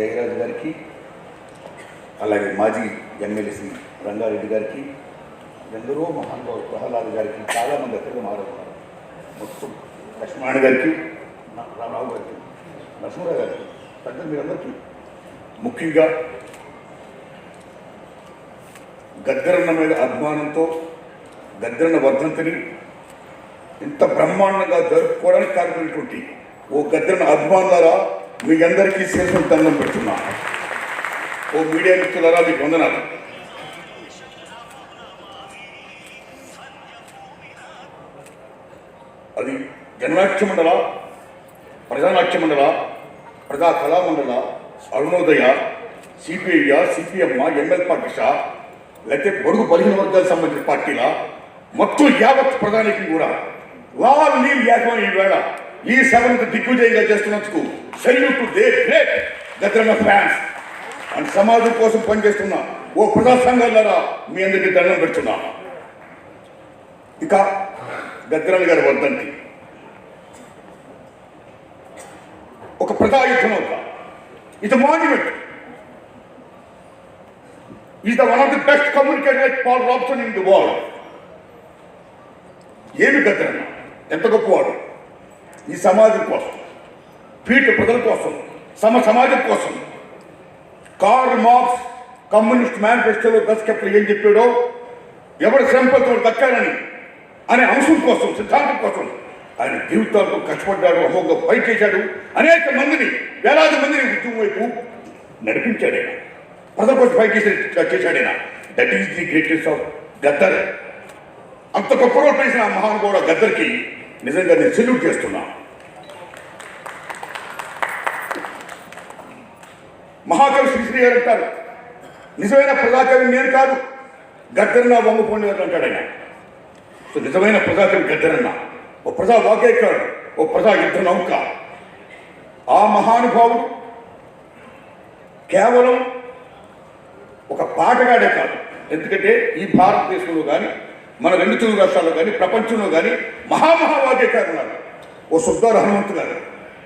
జయరాజు గారికి అలాగే మాజీ ఎమ్మెల్సీ రంగారెడ్డి గారికి ఎందరో మహానుభావులు ప్రహ్లాద్ గారికి చాలామంది ఎక్కడికి మారుతున్నారు మొత్తం లక్ష్మణ గారికి రామరావు రామారావు గారికి నరసింహరావు గారికి పెద్ద మీరందరికీ ముఖ్యంగా గద్దరన్న మీద అభిమానంతో గద్దరన్న వర్ధంతిని ఇంత బ్రహ్మాండంగా జరుపుకోవడానికి కారణమైనటువంటి ఓ గద్దరన్న అభిమానులారా మీ అందరికీ శేషం దండం పెడుతున్నా. ఓ మీడియా మిత్రులరా మీకు వందనాలు. అది జననాట్య మండల ప్రజానాట్య మండల ప్రజా కళామండల అరుణోదయ సిపిఐ సిపిఎం ఎంఎల్ పార్టీసా లేకపోతే బడుగు బలహీన వర్గాలకు సంబంధించిన పార్టీల మొత్తం యావత్ ప్రధానికి కూడా. వాళ్ళ నీళ్ళు ఏకం ఈవేళ ఈ సభను దిగ్విజయంగా చేస్తున్నందుకు సెల్యూట్ టు దే గ్రేట్ గద్రన్న ఫ్యాన్స్ అండ్ సమాజం కోసం పనిచేస్తున్న ఓ ప్రజా సంఘాలారా మీ అందరికీ దండం పెడుతున్నా. ఇక గద్రన్న గారి వర్ధంతి. ఒక ప్రజాయుద్ధం ఒక ఇది monument is the one of the best communicator like Paul Robeson in the world ఏమి గద్రన్న ఎంత గొప్పవాడు? సమాజం కోసం పీఠ ప్రజల కోసం సమ సమాజం కోసం. కార్ మార్క్స్ కమ్యూనిస్ట్ మేనిఫెస్టోలో దశకెప్పుడు ఏం చెప్పాడో? ఎవరి శ్రమతో దక్కాలని అనే అంశం కోసం సిద్ధాంతం కోసం ఆయన జీవితాలతో కష్టపడ్డాడు అమోఘ ఫైట్ చేశాడు. అనేక మందిని వేలాది మందిని ఉద్యమం వైపు నడిపించాడు ఆయన. ప్రజల కోసం ఫైట్ చేసి చేశాడు ఆయన. That is the greatest of Gaddar అంత గొప్ప రోల్ చేసిన మహానుభావుడు గద్దర్కి నిజంగా నేను సెల్యూట్ చేస్తున్నాను మహాకవి శ్రీశ్రీ గారు అంటారు. నిజమైన ప్రజాకవి నేను కాదు గద్దరన్న వంగపోండి గారు అంటాడు ఆయన. సో నిజమైన ప్రజాకవి గద్దరన్న ఓ ప్రజా వాకేకాడు ఓ ప్రజా యుద్ధ నౌక. ఆ మహానుభావుడు కేవలం ఒక పాటగాడే కాదు. ఎందుకంటే ఈ భారతదేశంలో కానీ మన రెండు తెలుగు రాష్ట్రాల్లో కానీ ప్రపంచంలో కానీ మహామహావాద్యకారులు ఉన్నారు. ఓ సుబ్బారు హనుమంతు గారు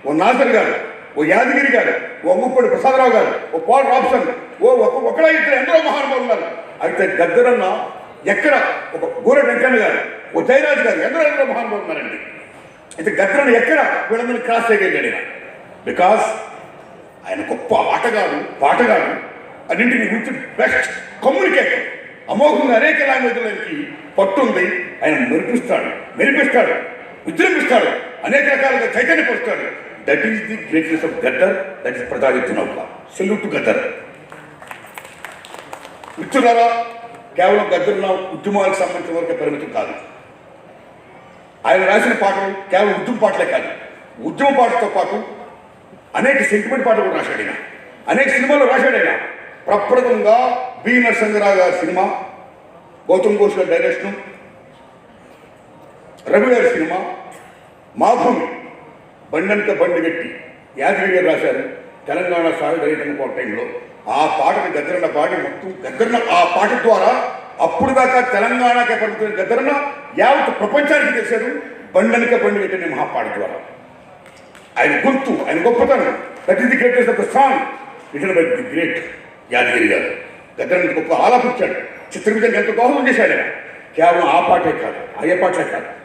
ఓ నాజర్ గారు ఓ యాదగిరి గారు ఓ ముప్పటి ప్రసాదరావు గారు ఓ పాల్ రాబ్సన్ ఓ ఒక ఒకడా ఇద్దరు ఎందరో మహానుభావులు గారు అయితే గద్దరన్న ఎక్కడ? ఒక గోర వెంకన్న గారు ఓ జయరాజు గారు ఎందరో ఎందరో మహానుభావులు ఉన్నారండి. అయితే గద్దరన్న ఎక్కడ? వీళ్ళందరినీ క్రాస్ చేయగలిగాడు బికాస్ ఆయన గొప్ప ఆటగాడు పాటగాడు అన్నింటినీ గురించి బెస్ట్ కమ్యూనికేటర్ అమోఘంగా అనేక లాంగ్వేజ్లకి పట్టుంది ఆయన మెరిపిస్తాడు మెరిపిస్తాడు విజృంభిస్తాడు అనేక రకాలుగా చైతన్యపరుస్తాడు. That is the greatness of Gaddar that is ప్రజాదిత్య నౌక సెల్యూట్ గద్దర్ మిత్రులారా కేవలం గద్దరున్న ఉద్యమాలకు సంబంధించిన వరకే పరిమితం కాదు. ఆయన రాసిన పాటలు కేవలం ఉద్యమ పాటలే కాదు. ఉద్యమ పాటతో పాటు అనేక సెంటిమెంట్ పాటలు కూడా రాశాడు ఆయన. అనేక సినిమాలు రాశాడు ఆయన. ప్రప్రదంగా బి నరసింహరావు గారి సినిమా గౌతమ్ ఘోష్ గారి డైరెక్షన్ రవి గారి సినిమా మాధుమి బండంత బండి పెట్టి యాదగిరి గారు రాశారు తెలంగాణ సాయుధ రైతన్న పోరాట ఆ పాటను గద్దరన్న పాడి మొత్తం గద్దరన్న ఆ పాట ద్వారా అప్పుడు దాకా తెలంగాణకే పడుతున్న గద్దరన్న యావత్ ప్రపంచానికి తెలిసారు బండనిక బండి పెట్టిన అనే మహాపాట ద్వారా. ఆయన గుర్తు ఆయన గొప్పతనం. That is the greatest of the song written by the great Yadagiri garu. దగ్గర గొప్ప ఆలాపించాడు. చిత్రవిధంగా ఎంత దోహదం చేశాడు కేవలం ఆ పాటే కాదు అయ్యే పాటలే కాదు.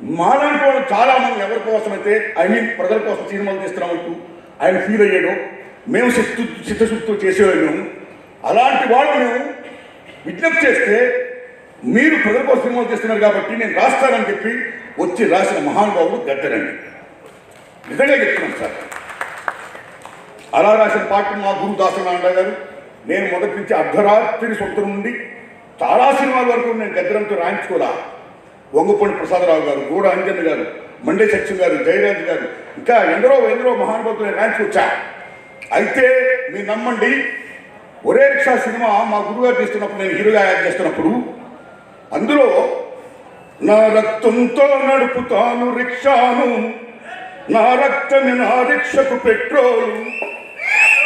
మాలాంటి వాళ్ళు చాలా మంది ఎవరి కోసం అయితే ఐ మీన్ ప్రజల కోసం సినిమాలు తీస్తున్నామంటూ ఆయన ఫీల్ అయ్యాడు. మేము శక్తు చిత్తశుద్ధితో చేసేవాళ్ళము అలాంటి వాళ్ళు మేము విజ్ఞప్తి చేస్తే మీరు ప్రజల కోసం సినిమాలు తీస్తున్నారు కాబట్టి నేను రాస్తానని చెప్పి వచ్చి రాసిన మహానుభావుడు గద్దరండి నిజంగా చెప్తున్నాను సార్. అలా రాసిన పాట మా గురు దాసనారాయణ గారు నేను మొదటి నుంచి అర్ధరాత్రి సొంత నుండి చాలా సినిమాల వరకు నేను గద్దరంతో రాయించుకోలే. వంగుపండి ప్రసాదరావు గారు గూడ అంజన్ గారు మండే సత్యం గారు జయరాజ్ గారు ఇంకా ఎందరో ఎందరో మహానుభావులు నేను వచ్చా? అయితే మీరు నమ్మండి ఒరే రిక్షా సినిమా మా గురుగారు తీస్తున్నప్పుడు నేను హీరోగా యాక్ట్ చేస్తున్నప్పుడు అందులో నా రక్తంతో నడుపుతాను రిక్షాను నా రక్తమే నా రిక్షకు పెట్రోల్.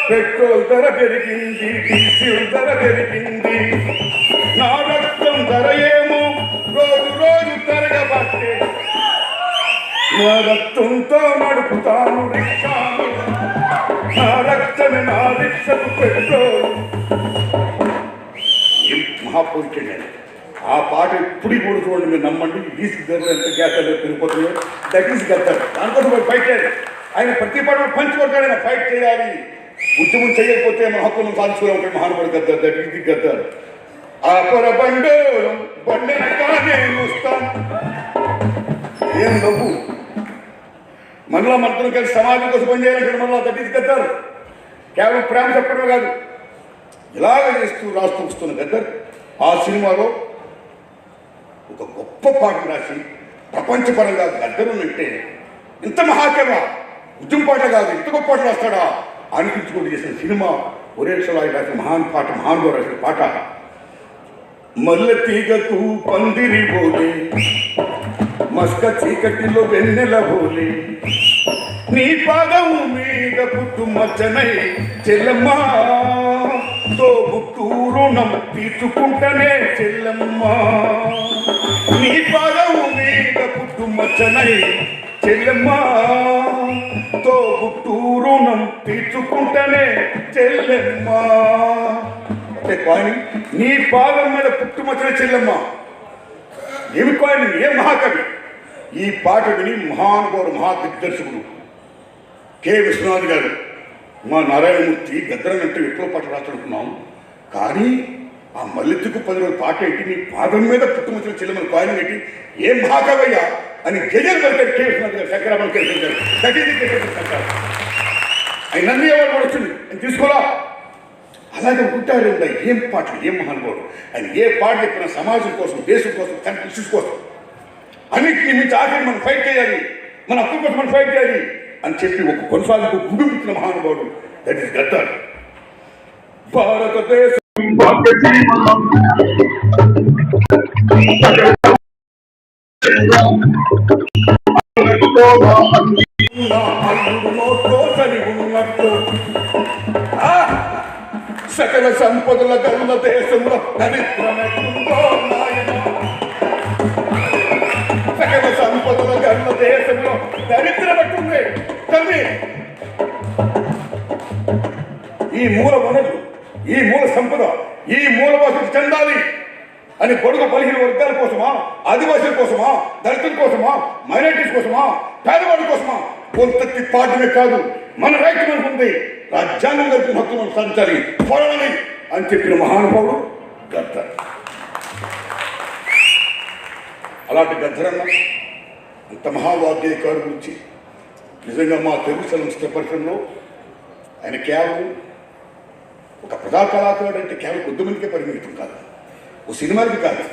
పెట్రోల్ ధర పెరిగింది డీజిల్ ధర పెరిగింది నా రక్తం ధర ఏమో రోజు రోజు నా రక్తంతో నడుపుతాను రిక్షాను నా రక్తమే నా రిక్షకు పెట్రోల్ ఏం ఆ పాట ఇప్పుడు కూడా చూడండి మీరు నమ్మండి? డీసీ ధరలు ఎంత గ్యాస్ ధరలు పెరిగిపోతున్నాయో దట్ ఈస్ గద్దారు దానికోసం వాడు ఫైట్ చేయాలి. ఆయన ప్రతి పాట పంచి కొట్టాడు ఆయన ఫైట్ చేయాలి. ఉద్యమం చేయకపోతే మన హక్కులను సాధించుకునే మహానుభావుడు గద్దారు దట్. ఈస్ గద్దారు ఆ పొర బండు బండెనకానే వస్తాం ఏం డబ్బు మనలో మనతో కలిసి సమాజం కోసం పనిచేయాలంటే మనలో దట్ ఈస్ గద్దారు కేవలం ప్రేమ చెప్పడమే కాదు. ఇలాగ చేస్తూ రాస్తూ వస్తున్న గద్దర్ ఆ సినిమాలో ఒక గొప్ప పాట రాసి ప్రపంచపరంగా గద్దరు ఇంత మహాకవ ఉద్యమ పాట కాదు ఇంత గొప్ప పాట రాస్తాడా? అనిపించుకుంటూ చేసిన సినిమా ఒరేషలాయి రాసిన మహాన్ పాట మహాన్ రాసిన పాట. మల్లె తీగకు పందిరి పోలే మస్క చీకటిలో వెన్నెల పోలే నీ పాదం మీద పుట్టు మచ్చనై చెల్లమ్మా తోబుట్టు రుణం తీర్చుకుంటనే చెల్లమ్మా. నీ పాదం మీద పుట్టు మచ్చనై చెల్లమ్మా తోబుట్టు రుణం తీర్చుకుంటనే చెల్లెమ్మా. అంటే కాని నీ పాదం మీద పుట్టుమచ్చిన చెల్లమ్మా. ఏమి కాని ఏ మహాకవి? ఈ పాట విని మహానుభావుడు మహాదిగ్దర్శకుడు కె. విశ్వనాథ్ గారు మా నారాయణమూర్తి గద్దరనంటే ఎక్కువ పాట రాస్తునుకున్నాం కానీ ఆ మల్లెత్తుకు పది రోజుల పాట ఏంటి? నీ పాదం మీద పుట్టుమచ్చిన చెల్లెమని కాయన పెట్టి ఏం మహాకవయ్య? అని గజలు పెడతాడు కె. విశ్వనాథ్ గారు శంకరామన్ కేసు గారు. దట్ ఆయన నన్ను ఎవరు కూడా వచ్చింది తీసుకోరా అలాగే ఉంటారు ఏం పాటలు ఏం మహానుభావుడు? ఆయన ఏ పాట చెప్పినా సమాజం కోసం దేశం కోసం తన ఇష్యూస్ కోసం. అన్నిటిని మించి ఆఖరి మనం ఫైట్ చేయాలి. మన హక్కు కోసం మనం ఫైట్ చేయాలి అని చెప్పి ఒక కొనసాగింపు గుడిపించిన మహానుభావుడు దట్ ఈస్ గద్దార్ భారతదేశం ఉన్నట్టు! సకల సంపదల గల్ల దేశంలో దరిద్రమెట్టుందో సకల సంపదల గల్ల దేశంలో దరిద్రమెట్టుంది తల్లి ఈ మూల వనరు ఈ మూల సంపద ఈ మూల చెందాలి అని పొడుగు పదిహేను వర్గాల కోసమా ఆదివాసుల కోసమా దళితుల కోసమా మైనార్టీస్ కోసమా పేదవాడి కోసమా? కొంతకి పాటమే కాదు. మన రైతు మనకు ఉంది రాజ్యాంగం కలిపిన హక్కు మనం సాధించాలి. పోరాడాలి అని చెప్పిన మహానుభావుడు గద్దర్. అలాంటి గద్దరన్న అంత మహావాద్యకారు గురించి నిజంగా మా తెలుగు చలనచిత్ర పరిశ్రమలో ఆయన కేవలం ఒక ప్రజా కళాకారుడు అంటే కేవలం కొద్దిమందికే పరిమితం కాదు. ఓ సినిమాకి కాదు.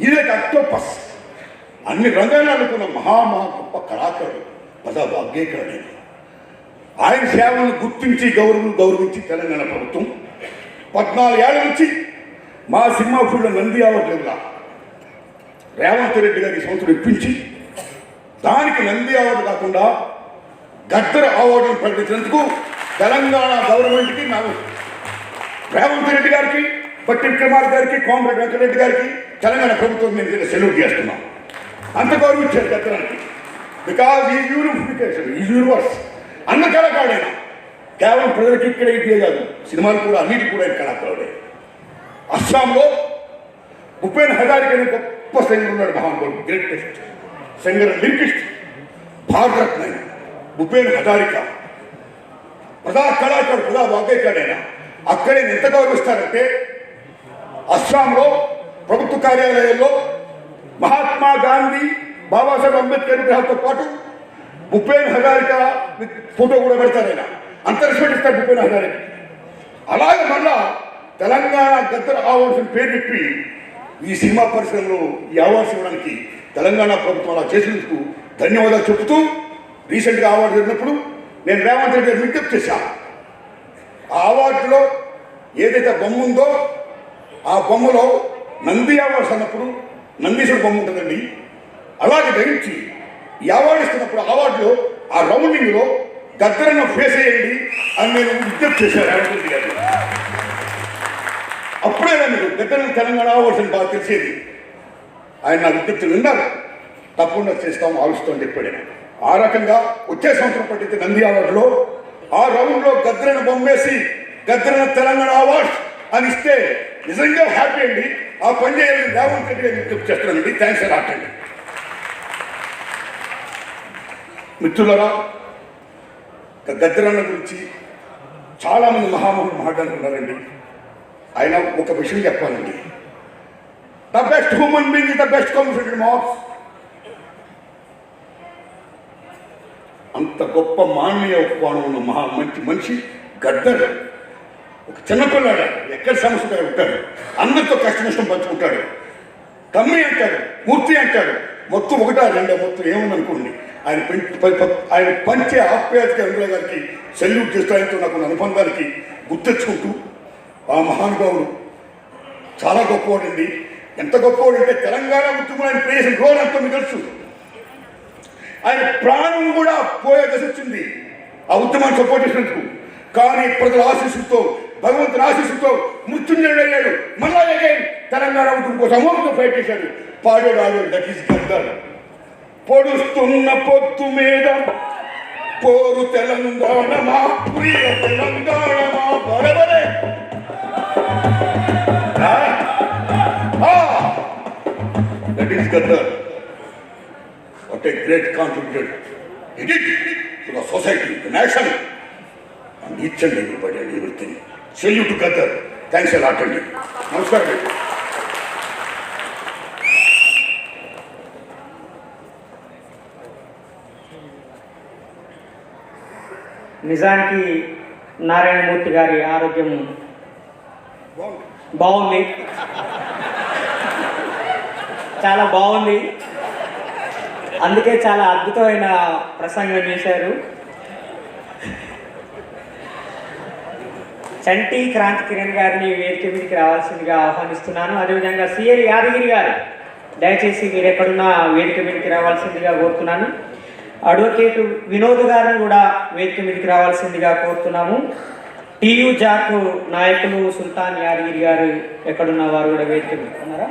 ఇది అక్టోపస్. అన్ని రంగాలు అనుకున్న మహా మహా గొప్ప కళాకారుడు ప్రజా వాగ్గేయకారుడు ఆయన. సేవలను గుర్తించి గౌరవం గౌరవించి తెలంగాణ ప్రభుత్వం. పద్నాలుగేళ్ళ నుంచి మా సినిమా నంది అవార్డులుగా రేవంత్ రెడ్డి గారి సంవత్సరం ఇప్పించి దానికి నంది అవార్డు కాకుండా గద్దర్ అవార్డును ప్రకటించినందుకు తెలంగాణ గవర్నమెంట్కి నా రేవంత్ రెడ్డి గారికి బట్టి కుమార్ గారికి కోమరెడ్డి వెంకటరెడ్డి గారికి తెలంగాణ ప్రభుత్వం నేను దీన్ని సెల్యూట్ చేస్తున్నాం. అంత గౌరవించారు గద్దరానికి బికాజ్ ఈ యూనిఫికేషన్ ఈ యూనివర్స్ అన్న కళాకారుడైన. కేవలం ప్రజలకి ఇక్కడ ఇంటి కాదు సినిమాలు కూడా అన్నిటి కూడా ఆయన కళాకారుడే. అస్సాంలో భూపేన్ హజారిక అనే గొప్ప సింగర్ ఉన్నాడు మహానుభావుడు గ్రేటెస్ట్ సింగర్ లిరికిస్ట్ భారతరత్న ఆయన. భూపేన్ హజారిక. ప్రజా కళాకారుడు ప్రజా వాగ్గేకాడైనా. అక్కడే ఎంత గౌరవిస్తారంటే అస్సాంలో ప్రభుత్వ కార్యాలయాల్లో మహాత్మా గాంధీ బాబాసాహెబ్ అంబేద్కర్ విగ్రహాలతో పాటు భూపేన్ హజారిక ఫోటో కూడా పెడతారు ఆయన అంత రెస్పెక్ట్ ఇస్తారు భూపేన్ హజారిక. అలాగే మళ్ళా తెలంగాణ గద్దర్ అవార్డ్స్ పేరు చెప్పి ఈ సినిమా పరిశ్రమలో ఈ అవార్డ్స్ ఇవ్వడానికి తెలంగాణ ప్రభుత్వం అలా చేసినందుకు ధన్యవాదాలు చెబుతూ రీసెంట్గా అవార్డు జరిగినప్పుడు నేను రేవంత్ రెడ్డి గారు విజ్ఞప్తి చేశాను ఆ అవార్డులో ఏదైతే బొమ్మ ఉందో ఆ బొమ్మలో నంది అవార్డ్స్ అన్నప్పుడు నందీశ్వర బొమ్మ ఉంటుందండి. అలాగే ధరించి ఈ అవార్డు ఇస్తున్నప్పుడు అవార్డులో ఆ రౌండింగ్లో గద్దరన్న ఫేస్ అయ్యండి అని నేను విజ్ఞప్తి చేశాను. రేవంత్ గారు. అప్పుడే మీకు గద్దరన్న తెలంగాణ అవార్డ్స్ అని బాగా తెలిసేది. ఆయన నా విజ్ఞప్తులు విన్నారు. తప్పకుండా చేస్తాం ఆలోచిస్తాం చెప్పాడు ఆ రకంగా వచ్చే సంవత్సరం పట్టితే నంది అవార్డులో. ఆ రౌండ్లో గద్దరను బొమ్మేసి గద్దరన తెలంగాణ అవార్డ్స్ అని ఇస్తే నిజంగా హ్యాపీ అండి. ఆ పని చేయాలని రేవంత్ రెడ్డి గారు విజ్ఞప్తి చేస్తున్నానండి థ్యాంక్స్ అలాట్ అండి మిత్రులరా ఇక గద్దరన్న గురించి చాలామంది మహామహులు మాట్లాడుకున్నారండి ఆయన ఒక విషయం చెప్పాలండి. The best human being is the best communicated Marx అంత గొప్ప మానవీయ ఉపమానం ఉన్న మహా మంచి మనిషి గద్దర్. ఒక చిన్నపిల్లాడు ఎక్కడ సమస్య ఉంటాడు. అందరితో కష్టనష్టం పంచుకుంటాడు. తమ్మి అంటాడు మూర్తి అంటాడు. మొత్తం ఒకటా రెండో మొత్తం ఏముందనుకోండి. ఆయన ఆయన పంచే ఆప్యాయత వెంకయ్య గారికి సెల్యూట్ చేస్తూ ఆయనతో నాకు అనుబంధానికి గుర్తెచ్చుకుంటూ ఆ మహానుభావుడు చాలా గొప్పవాడండి. ఎంత గొప్పవాడు అంటే తెలంగాణ ఉద్యమం ఆయన ప్రేసిన రోజు అంతా మీకు తెలుసు. ఆయన ప్రాణం కూడా పోయే దశ వచ్చింది. ఆ ఉద్యమాన్ని సపోర్ట్ చేసినందుకు. కానీ ప్రజల ఆశీస్సుతో భగవంతుని ఆశీస్సుతో మృత్యుంజయుడయ్యాడు మళ్ళా తెలంగాణ ఉద్యమం కోసం అమోఘంగా ఫైట్ చేశాడు. పాడాడు ఆడాడు దట్ ఈస్ గద్దర్ పొడుస్తున్న పొత్తు మీద. పోరు తెలంగాణ మా ప్రియ తెలంగాణ మా a great contributed it society the nation అందించండి పడే గద్దర్ థ్యాంక్స్ ఎలా అటండి నమస్కారం నిజానికి నారాయణమూర్తి గారి ఆరోగ్యం బాగుంది. చాలా బాగుంది. అందుకే చాలా అద్భుతమైన ప్రసంగం చేశారు. చంటి క్రాంతి కిరణ్ గారిని వేదిక మీదకి రావాల్సిందిగా ఆహ్వానిస్తున్నాను. అదేవిధంగా సిఎల్ యాదగిరి గారు దయచేసి మీరు ఎక్కడున్నా వేదిక మీదకి రావాల్సిందిగా కోరుతున్నాను. అడ్వకేట్ వినోద్ గారిని కూడా వేదిక మీదకి రావాల్సిందిగా కోరుతున్నాము. టీయు జాక్ నాయకులు సుల్తాన్ యాదగిరి గారు ఎక్కడున్న వారు కూడా వేదిక మీద ఉన్నారా?